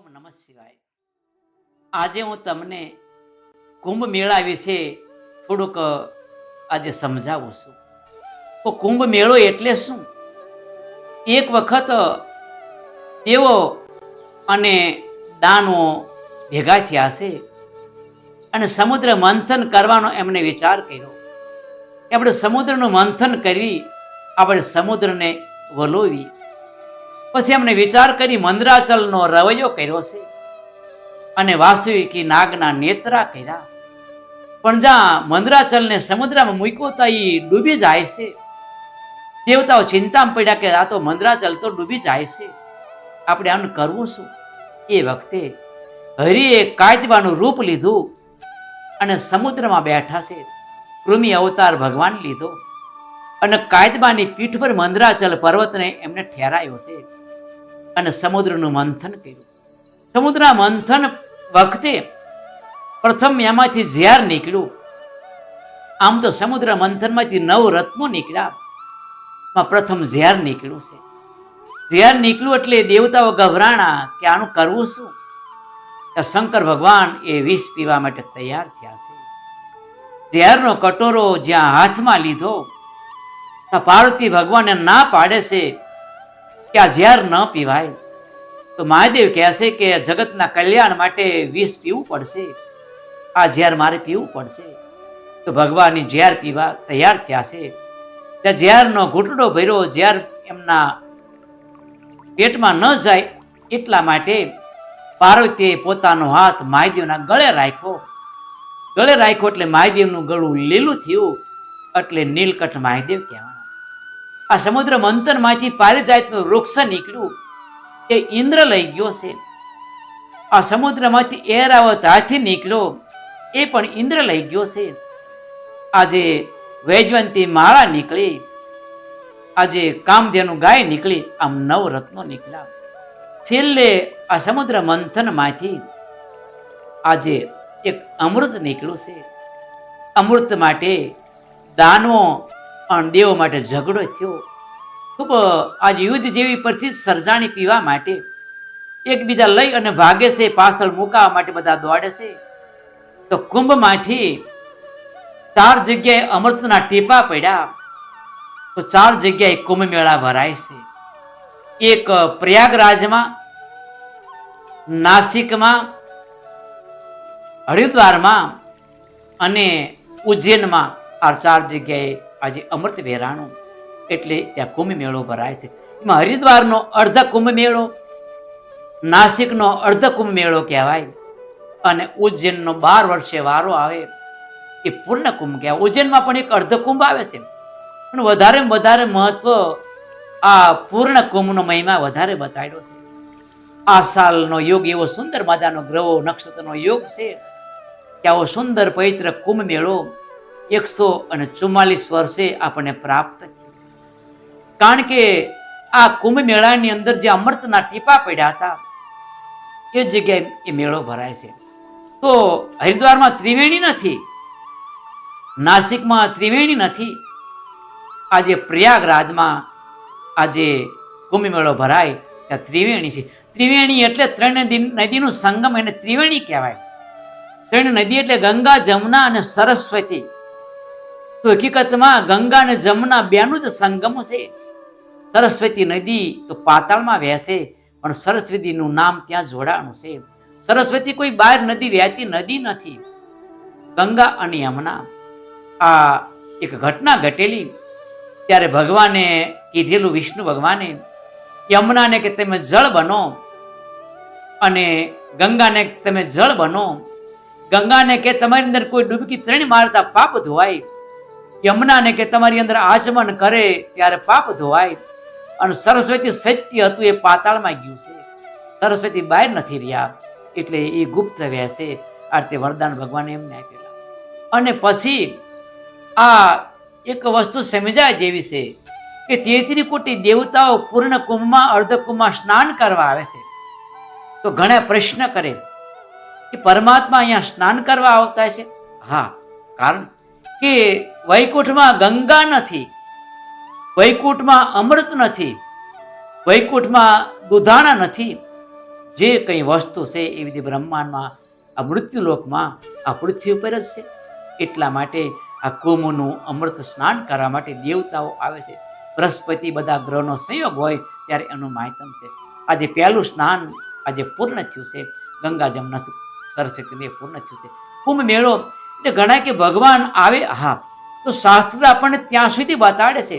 ઓમ નમ શિવાય. આજે હું તમને કુંભ મેળા વિશે થોડુંક આજે સમજાવું છું. તો કુંભ મેળો એટલે શું? એક વખત એવો અને દાનો ભેગા થયા છે અને સમુદ્ર મંથન કરવાનો એમને વિચાર કર્યો. આપણે સમુદ્રનું મંથન કરી, આપણે સમુદ્રને વલોવી. પછી એમને વિચાર કરી મંદરાચલનો રવૈયો કર્યો છે. અને વાસુકી નાગના નેત્રા કર્યા. પણ જ્યાં મંદરાચલને સમુદ્રમાં મૂક્યો તો એ ડૂબી જાય છે. દેવતાઓ ચિંતામાં પડ્યા કે આ તો મંદરાચલ તો ડૂબી જાય છે. આપણે આનું કરવું શું? એ વખતે હરિએ કાચબાનું રૂપ લીધું અને સમુદ્રમાં બેઠા છે. કૃમિ અવતાર ભગવાન લીધો. અને કાયદબાની પીઠ પર મંદરાચલ પર્વતને એમને ઠેરાયો છે. અને સમુદ્રનું મંથન કર્યું. સમુદ્રના મંથન વખતે પ્રથમ એમાંથી ઝેર નીકળ્યું. આમ તો સમુદ્ર મંથનમાંથી નવ રત્નો નીકળ્યા. પ્રથમ ઝેર નીકળ્યું છે. ઝેર નીકળ્યું એટલે દેવતાઓ ગભરાણા કે આનું કરવું શું? શંકર ભગવાન એ વિષ પીવા માટે તૈયાર થયા છે. ઝેરનો કટોરો જ્યાં હાથમાં લીધો પાર્વતી ભગવાનને ના પાડે છે કે આ ઝેર ન પીવાય. તો મહાદેવ કહે કે જગતના કલ્યાણ માટે વિષ પીવું પડશે. આ ઝેર મારે પીવું પડશે. તો ભગવાનની ઝેર પીવા તૈયાર થયા છે. ત્યાં ઝેરનો ઘૂંટડો ભર્યો, ઝેર એમના પેટમાં ન જાય એટલા માટે પાર્વતીએ પોતાનો હાથ મહાદેવના ગળે રાખ્યો. ગળે રાખ્યો એટલે મહાદેવનું ગળું લીલું થયું, એટલે નીલકંઠ મહાદેવ કહેવાના આ સમુદ્ર મંથનમાંથી પારિજાતનું વૃક્ષ નીકળ્યું. એ ઇન્દ્ર લઈ ગયો છે. આ સમુદ્રમાંથી એરાવત હાથી નીકળ્યો. એ પણ ઇન્દ્ર લઈ ગયો છે. આજે વૈજવંતી માળા નીકળી. આજે કામધેનુ ગાય નીકળી. આમ નવ રત્નો નીકળ્યા. છેલ્લે આ સમુદ્ર મંથનમાંથી આજે એક અમૃત નીકળ્યું છે. અમૃત માટે દાનવો અને દેવો માટે ઝઘડો થયો. ખૂબ, આજે યુદ્ધ જેવી પરથી સર્જાણી પીવા માટે. એકબીજા લઈ અને ભાગે છે, પાછળ મુકાવા માટે બધા દોડે છે. તો કુંભમાંથી ચાર જગ્યાએ અમૃતના ટીપા પડ્યા. તો ચાર જગ્યાએ કુંભ મેળા ભરાય છે. એક પ્રયાગરાજમાં, નાસિકમાં, હરિદ્વારમાં અને ઉજ્જૈનમાં આ ચાર જગ્યાએ આજે અમૃત વેરાણું, એટલે ત્યાં કુંભ મેળો ભરાય છે. એમાં હરિદ્વારનો અર્ધ કુંભ મેળો નાસિકનો અર્ધ કુંભ મેળો કહેવાય. અને ઉજ્જૈનનો બાર વર્ષે વારો આવે, એ પૂર્ણ કુંભ કહેવાય. ઉજ્જૈનમાં પણ એક અર્ધ કુંભ આવે છે. પણ વધારે વધારે મહત્વ આ પૂર્ણ કુંભનો મહિમા વધારે બતાવ્યો છે. આ સાલનો યોગ એવો સુંદર મજાનો ગ્રહો, નક્ષત્રનો યોગ છે કે આવો સુંદર પવિત્ર કુંભ મેળો એકસો અને ચુમ્માલીસ વર્ષે આપણને પ્રાપ્ત થયો છે. કારણ કે આ કુંભ મેળાની અંદર જે અમૃતના ટીપા પડ્યા હતા, એ જગ્યાએ એ મેળો ભરાય છે. તો હરિદ્વારમાં ત્રિવેણી નથી, નાસિકમાં ત્રિવેણી નથી, આજે પ્રયાગરાજમાં આજે કુંભ મેળો ભરાય, ત્યાં ત્રિવેણી છે. ત્રિવેણી એટલે ત્રણ નદીનું સંગમ એને ત્રિવેણી કહેવાય. ત્રણ નદી એટલે ગંગા, જમુના અને સરસ્વતી. તો હકીકતમાં ગંગા અને જમુના બેનું જ સંગમ છે. સરસ્વતી નદી તો પાતાળમાં વહેશે, પણ સરસ્વતીનું નામ ત્યાં જોડાણું છે. સરસ્વતી કોઈ બહાર નદી વહેતી નદી નથી. ગંગા અને યમુના આ એક ઘટના ઘટેલી, ત્યારે ભગવાને કીધેલું વિષ્ણુ ભગવાને, યમુનાને કે તમે જળ બનો અને ગંગાને તમે જળ બનો. ગંગાને કે તમારી અંદર કોઈ ડૂબકી ત્રણ મારતા પાપ ધોવાય યમુનાને કે તમારી અંદર આચમન કરે ત્યારે પાપ ધોવાય. અને સરસ્વતી સત્ય હતું એ પાતાળમાં ગયું છે. સરસ્વતી બહાર નથી રહ્યા, એટલે એ ગુપ્ત રહેશે. આ તે વરદાન ભગવાને એમને આપેલા. અને પછી આ એક વસ્તુ સમજાય જેવી છે કે તેત્રી કોટી દેવતાઓ પૂર્ણ કુંભમાં અર્ધ કુંભમાં સ્નાન કરવા આવે છે. તો ઘણા પ્રશ્ન કરે. કે પરમાત્મા અહીંયા સ્નાન કરવા આવતા છે? હા, કારણ કે વૈકુંઠમાં ગંગા નથી, વૈકુંઠમાં અમૃત નથી, વૈકુંઠમાં દુધાણા નથી, જે કંઈ વસ્તુ છે એ વિધિ બ્રહ્માંડમાં આ મૃત્યુલોકમાં આ પૃથ્વી ઉપર જ છે. એટલા માટે આ કુંભનું અમૃત સ્નાન કરવા માટે દેવતાઓ આવે છે. બૃહસ્પતિ બધા ગ્રહનો સંયોગ હોય ત્યારે એનું માહિતમ છે. આજે પહેલું સ્નાન આજે પૂર્ણ થયું છે. ગંગા જમના સરસ્વતીને પૂર્ણ થયું છે. કુંભ મેળો એટલે ઘણા કે ભગવાન આવે, હા. તો શાસ્ત્ર આપણને ત્યાં સુધી બતાડે છે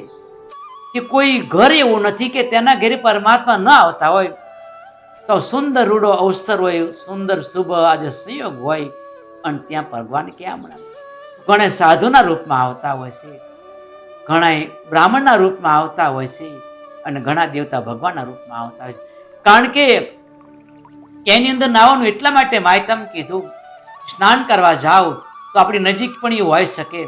કે કોઈ ઘર એવું નથી કે તેના ઘરે પરમાત્મા ન આવતા હોય. તો સુંદર રૂડો અવસર હોય, સુંદર શુભ આજે સંયોગ હોય, અને ત્યાં ભગવાન ક્યાં મળે? ઘણા સાધુના રૂપમાં આવતા હોય છે ઘણા બ્રાહ્મણના રૂપમાં આવતા હોય છે, અને ઘણા દેવતા ભગવાનના રૂપમાં આવતા હોય છે. કારણ કે એની અંદર નાવાનું એટલા માટે માયતમ કીધું, સ્નાન કરવા જાઓ તો આપણી નજીક પણ એ હોઈ શકે.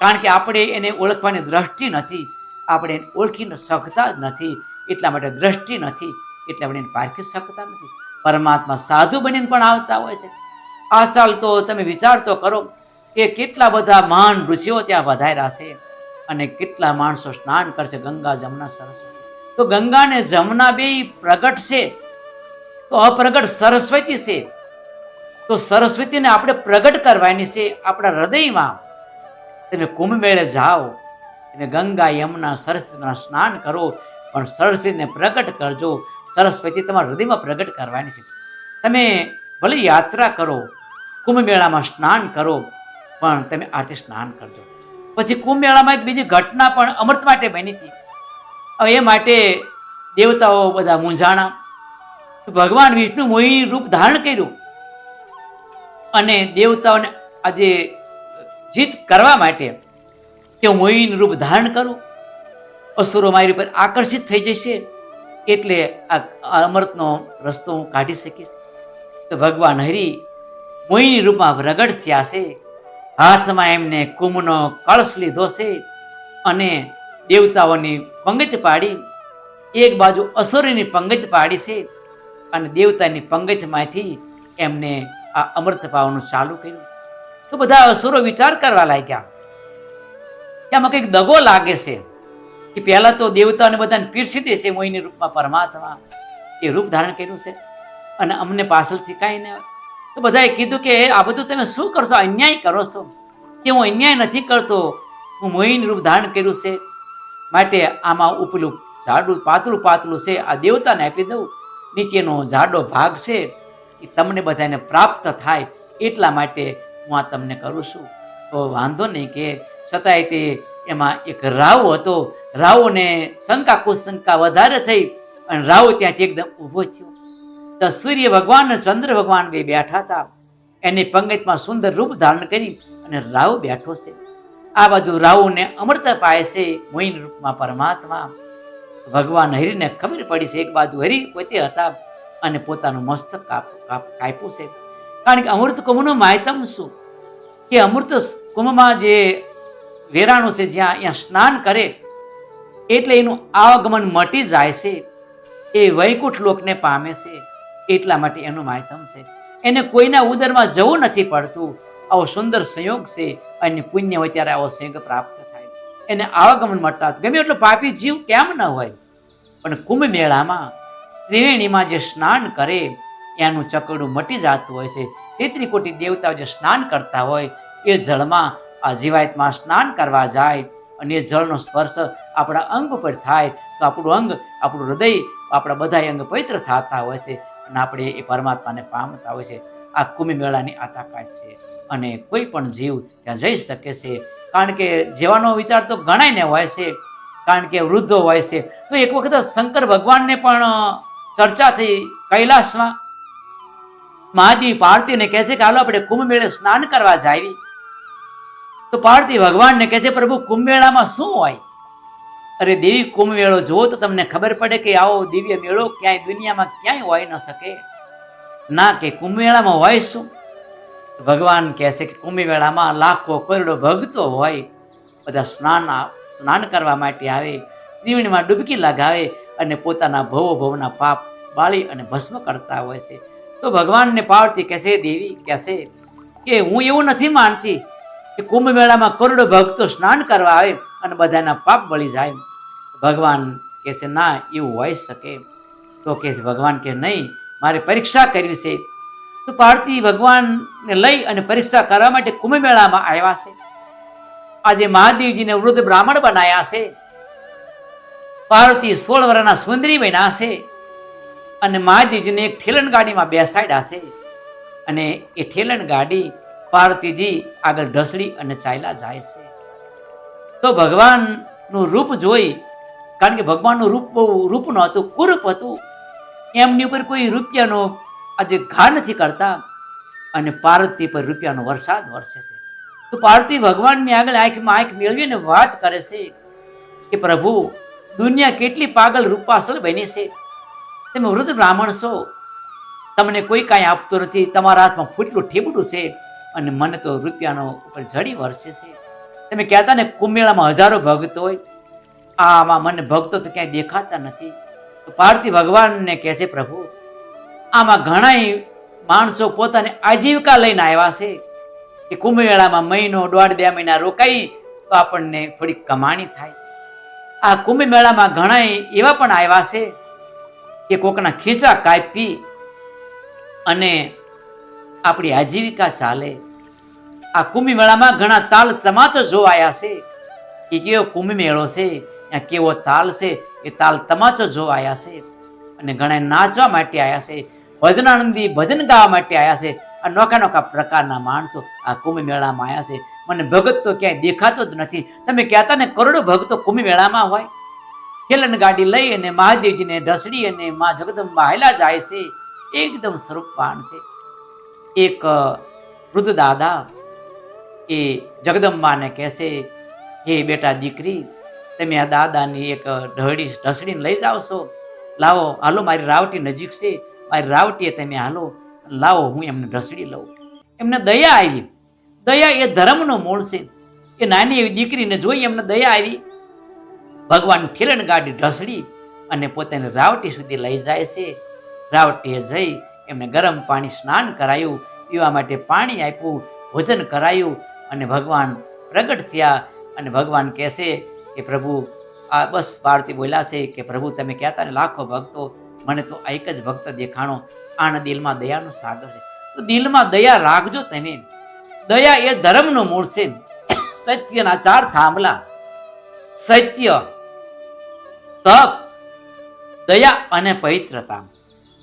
કારણ કે આપણે એને ઓળખવાની દ્રષ્ટિ નથી. આપણે એને ઓળખી શકતા નથી. એટલા માટે દ્રષ્ટિ નથી. એટલે આપણે એને પારખી શકતા નથી. પરમાત્મા સાધુ બનીને પણ આવતા હોય છે. આ સાલ તો તમે વિચાર તો કરો કે કેટલા બધા મહાન ઋષિઓ ત્યાં વધાર્યા છે અને કેટલા માણસો સ્નાન કરશે ગંગા, જમના, સરસ્વતી. તો ગંગા ને જમના બે પ્રગટ છે. તો અપ્રગટ સરસ્વતી છે. તો સરસ્વતીને આપણે પ્રગટ કરવાની છે આપણા હૃદયમાં. તમે કુંભ મેળે જાઓ, તમે ગંગા યમુના સરસ્વતીના સ્નાન કરો, પણ સરસ્વતીને પ્રગટ કરજો. સરસ્વતી તમારા હૃદયમાં પ્રગટ કરવાની છે. તમે ભલે યાત્રા કરો કુંભ મેળામાં સ્નાન કરો, પણ તમે આરતી સ્નાન કરજો. પછી કુંભ મેળામાં એક બીજી ઘટના પણ અમૃત માટે બની હતી. એ માટે દેવતાઓ બધા મૂંઝાણા. ભગવાન વિષ્ણુ મોહિની રૂપ ધારણ કર્યું. અને દેવતાઓને આજે જીત કરવા માટે હું મોહિની રૂપ ધારણ કરું. અસુરો મારી પર આકર્ષિત થઈ જશે એટલે આ અમૃતનો રસ્તો હું કાઢી શકીશ. તો ભગવાન હરિ મોહિની રૂપમાં પ્રગટ થયા છે. હાથમાં એમને કુંભનો કળશ લીધો છે અને દેવતાઓની પંગત પાડી. એક બાજુ અસુરની પંગત પાડી છે અને દેવતાની પંગતમાંથી એમને આ અમૃત પાવાનું ચાલુ કર્યું. તો બધા અસુરો વિચાર કરવા લાગ્યા. કે આમાં કંઈક દગો લાગે છે કે પહેલાં તો દેવતાને બધાને પીરસી દેશે મોહિની રૂપમાં પરમાત્મા. એ રૂપ ધારણ કર્યું છે. અને અમને પાછળથી કાંઈ ને તો બધાએ કીધું કે, આ બધું તમે શું કરશો? અન્યાય કરો છો? કે હું અન્યાય નથી કરતો? હું મોહિની રૂપ ધારણ કર્યું છે. માટે આમાં ઉપલું જાડું પાતળું પાતળું છે. આ દેવતાને આપી દઉં. નીચેનો જાડો ભાગ છે. એ તમને બધાને પ્રાપ્ત થાય એટલા માટે હું આ તમને કરું છું. તો વાંધો નહીં કે છતાંય તે એમાં એક રાવ હતો. રાવને શંકા કુશંકા વધારે થઈ અને રાવ ત્યાંથી એકદમ ઊભો થયો. તો સૂર્ય ભગવાન ચંદ્ર ભગવાન બે બેઠા હતા. એની પંગતમાં સુંદર રૂપ ધારણ કરી અને રાવ બેઠો છે. આ બાજુ રાવને અમૃત પાય છે મોહિન રૂપમાં પરમાત્મા. ભગવાન હરિને ખબર પડી છે, એક બાજુ હરિ પોતે હતા. અને પોતાનું મસ્તક કાપ કાપ, કાપ્યું છે. કારણ કે અમૃત કુંભનું માહિતમ શું? કે અમૃત કુંભમાં જે વેરાણું છે, જ્યાં અહીંયા સ્નાન કરે, એટલે એનું આવાગમન મટી જાય છે. એ વૈકુંઠ લોકને પામે છે. એટલા માટે એનું માહિતમ છે. એને કોઈના ઉદરમાં જવું નથી પડતું. આવો સુંદર સંયોગ છે અને પુણ્ય હોય ત્યારે આવો સંયોગ પ્રાપ્ત થાય. એને આવાગમન મળતા ગમે એટલો પાપી જીવ કેમ ન હોય? પણ કુંભ મેળામાં ત્રિવેણીમાં જે સ્નાન કરે એનું ચકડું મટી જતું હોય છે, તેત્રી કોટી દેવતાઓ જે સ્નાન કરતા હોય, એ જળમાં આ જીવાયતમાં સ્નાન કરવા જાય અને એ જળનો સ્પર્શ આપણા અંગ પર થાય, તો આપણું અંગ, આપણું હૃદય, આપણા બધા અંગ પવિત્ર થતા હોય છે અને આપણે એ પરમાત્માને પામતા હોય છે. આ કુંભ મેળાની આ તાકાત છે અને કોઈ પણ જીવ ત્યાં જઈ શકે છે. કારણ કે જેવાનો વિચાર તો ઘણાયને હોય છે, કારણ કે વૃદ્ધો હોય છે. તો એક વખત શંકર ભગવાનને પણ ચર્ચા થઈ કૈલાસમાં મહાદેવી પાર્થિવને કહે છે કે હાલો આપણે કુંભ મેળે સ્નાન કરવા જાવી. તો પાર્થિવ ભગવાનને કહે છે, પ્રભુ કુંભ મેળામાં શું હોય? અરે દેવી કુંભ મેળો જુઓ તો તમને ખબર પડે કે આવો દિવ્ય મેળો ક્યાંય દુનિયામાં ક્યાંય હોય ન શકે. ના કે કુંભ મેળામાં હોય શું? ભગવાન કહે છે કે કુંભ મેળામાં લાખો કરોડો ભક્તો હોય. બધા સ્નાન સ્નાન કરવા માટે આવે દીવણીમાં ડૂબકી લગાવે અને પોતાના ભવો ભવના પાપ બાળી અને ભસ્મ કરતા હોય છે. તો ભગવાનને પાર્વતી કહે છે દેવી? કહે છે કે હું એવું નથી માનતી કે કુંભ મેળામાં કરોડો ભક્તો સ્નાન કરવા આવે અને બધાના પાપ બળી જાય. ભગવાન કહે છે ના, એવું હોઈ શકે. તો કે ભગવાન કે, નહીં, મારે પરીક્ષા કરવી છે. તો પાર્વતી ભગવાનને લઈ અને પરીક્ષા કરવા માટે કુંભ મેળામાં આવ્યા છે. આજે મહાદેવજીને વૃદ્ધ બ્રાહ્મણ બનાયા છે. પાર્વતી સોળ વર્ષના સુંદરી બન્યા છે. અને મહાદેવજીને એક ઠેલણ ગાડીમાં બેસાડ્યા છે. અને એ ઠેલણ ગાડી પાર્વતીજી આગળ ઢસડી અને ચાલ્યા જાય છે. તો ભગવાનનું રૂપ જોઈ, કારણ કે ભગવાનનું રૂપ બહુ રૂપ હતું, કુરૂપ હતું. એમની ઉપર કોઈ રૂપિયાનો આજે ઘા નથી કરતા અને પાર્વતી પર રૂપિયાનો વરસાદ વરસે છે. તો પાર્વતી ભગવાનની આગળ આંખમાં આંખ મેળવીને વાત કરે છે કે પ્રભુ, દુનિયા કેટલી પાગલ રૂપાસલ બની છે. તમે વૃદ્ધ બ્રાહ્મણ છો. તમને કોઈ કાંઈ આપતું નથી. તમારા હાથમાં ફૂટલું ઠેબડું છે અને મને તો રૂપિયાનો ઉપર જડી વરસે છે. તમે કહેતા ને કુંભમેળામાં હજારો ભક્તો હોય. આમાં મને ભક્તો તો ક્યાંય દેખાતા નથી. તો પાર્થિવ ભગવાનને કહે છે, પ્રભુ, આમાં ઘણાય માણસો પોતાની આજીવિકા લઈને આવ્યા છે. કે કુંભ મેળામાં મહિનો, દોઢ, બે મહિના રોકાઈ તો આપણને થોડીક કમાણી થાય. આ કુંભ મેળામાં ઘણાય એવા પણ આવ્યા છે. કે કોકના ખીચા કાપી અને આપણી આજીવિકા ચાલે. આ કુંભ મેળામાં ઘણા તાલ તમાચો જોવાયા છે. કે કેવો કુંભ મેળો છે? ત્યાં કેવો તાલ છે? એ તાલ તમાચો જોવાયા છે. અને ઘણા નાચવા માટે આવ્યા છે. ભજનાનંદી ભજન ગાવા માટે આવ્યા છે. આ નોખા નોખા પ્રકારના માણસો આ કુંભ મેળામાં આવ્યા છે. મને ભગત તો ક્યાંય દેખાતો જ નથી. તમે કહેતા ને કરોડો ભક્તો કુંભ મેળામાં હોય. ખેલન ગાડી લઈ અને મહાદેવજીને ઢસડી અને મા જગદંબા હેલા જાય છે. એકદમ સ્વરૂપવાન છે. એક વૃદ્ધ દાદા એ જગદંબાને કહેશે, હે બેટા દીકરી, તમે આ દાદાની એક ઢળી, ઢસડીને લઈ જાઓ છો. લાવો, હાલો, મારી રાવટી નજીક છે. મારી રાવટીએ તમે હાલો, લાવો, હું એમને ઢસડી લઉં. એમને દયા આવી. દયા એ ધર્મનો મૂળ છે. એ નાની એવી દીકરીને જોઈ એમને દયા આવી. ભગવાન ખેલણ ગાડી ઢસડી અને પોતાને રાવટી સુધી લઈ જાય છે. રાવટીએ જઈ એમને ગરમ પાણી સ્નાન કરાયું, પીવા માટે પાણી આપ્યું, ભોજન કરાયું અને ભગવાન પ્રગટ થયા અને ભગવાન કહેશે કે, પ્રભુ, આ બસ પારથી બોલ્યા છે કે, પ્રભુ, તમે કહેતા ને લાખો ભક્તો, મને તો એક જ ભક્ત દેખાણો, આના દિલમાં દયાનો સાગર છે. તો દિલમાં દયા રાખજો તમે. દયા એ ધર્મનો મૂળ છે. સત્યના ચાર થાંભલા. સત્ય તપ, દયા અને પવિત્રતા.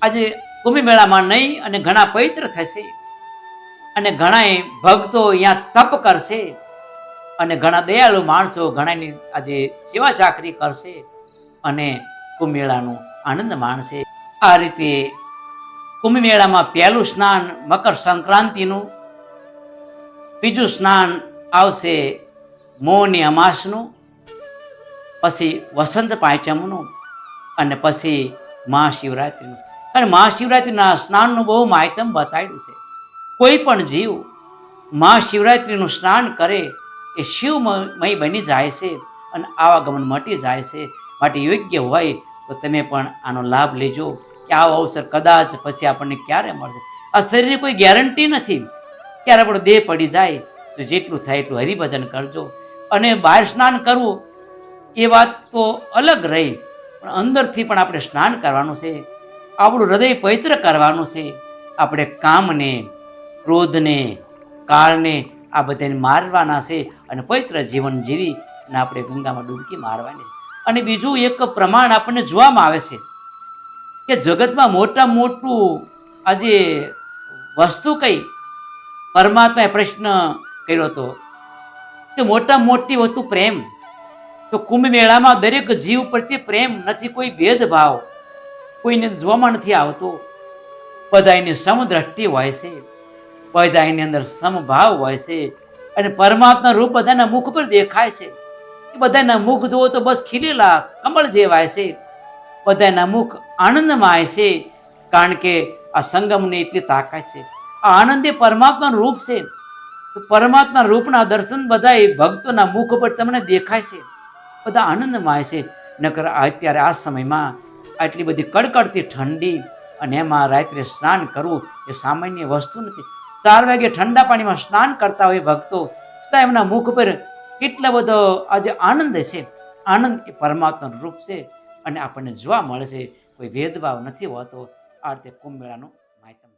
આજે કુંભ મેળામાં નહીં, અને ઘણા પવિત્ર થશે. અને ઘણા ભક્તો અહીંયા તપ કરશે. અને ઘણા દયાળુ માણસો ઘણાની આજે સેવા ચાકરી કરશે. અને કુંભ મેળાનો આનંદ માણશે. આ રીતે કુંભ મેળામાં પહેલું સ્નાન મકર સંક્રાંતિનું, બીજું સ્નાન આવશે મોહની અમાસનું પછી વસંત પાંચમનું અને પછી મહાશિવરાત્રિનું. અને મહાશિવરાત્રિના સ્નાનનું બહુ માહિતમ બતાવ્યું છે. કોઈ પણ જીવ મહાશિવરાત્રિનું સ્નાન કરે એ શિવમય બની જાય છે અને આવાગમન મટી જાય છે. માટે યોગ્ય હોય તો તમે પણ આનો લાભ લેજો કે આવો અવસર કદાચ પછી આપણને ક્યારે મળશે. આ શરીરની કોઈ ગેરંટી નથી. ક્યારે આપણો દેહ પડી જાય તો જેટલું થાય એટલું હરિભજન કરજો. અને બહાર સ્નાન કરવું એ વાત તો અલગ રહી, પણ અંદરથી પણ આપણે સ્નાન કરવાનું છે, આપણું હૃદય પવિત્ર કરવાનું છે, આપણે કામને, ક્રોધને, કાળને આ બધાને મારવાના છે અને પવિત્ર જીવન જીવી અને આપણે ગંગામાં ડૂબકી મારવાની. અને બીજું એક પ્રમાણ આપણને જોવામાં આવે છે કે જગતમાં મોટા મોટું આજે વસ્તુ કઈ, પરમાત્માએ પ્રશ્ન કર્યો હતો કે મોટા મોટી વસ્તુ પ્રેમ. તો કુંભ મેળામાં દરેક જીવ પ્રત્યે પ્રેમ નથી, કોઈ ભેદભાવ કોઈને જોવામાં નથી આવતો. બધાની સમદ્રષ્ટિ હોય છે બધાની અંદર સમભાવ હોય છે અને પરમાત્મા રૂપ બધાના મુખ પર દેખાય છે. એ બધાના મુખ જુઓ તો બસ ખીલેલા કમળ જેવાય છે. બધાના મુખ આનંદમાય છે, કારણ કે આ સંગમની એટલી તાકાત છે. આ આનંદ એ પરમાત્માનું રૂપ છે. પરમાત્મા રૂપના દર્શન બધા ભક્તોના મુખ પર તમને દેખાય છે. બધા આનંદમાય છે નકર અત્યારે આ સમયમાં આટલી બધી કડકડતી ઠંડી અને એમાં રાત્રે સ્નાન કરવું એ સામાન્ય વસ્તુ નથી. ચાર વાગે ઠંડા પાણીમાં સ્નાન કરતા હોય ભક્તો, છતાં એમના મુખ પર કેટલો બધો આજે આનંદ છે. આનંદ એ પરમાત્માનું રૂપ છે અને આપણને જોવા મળે છે. કોઈ ભેદભાવ નથી હોતો. આ રીતે કુંભ મેળાનો માધ્યમ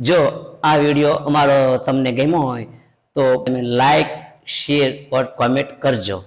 જો આ વીડિયો અમારો તમને ગમ્યો હોય, તો તમે લાઈક શેર ઓર કોમેન્ટ કરજો.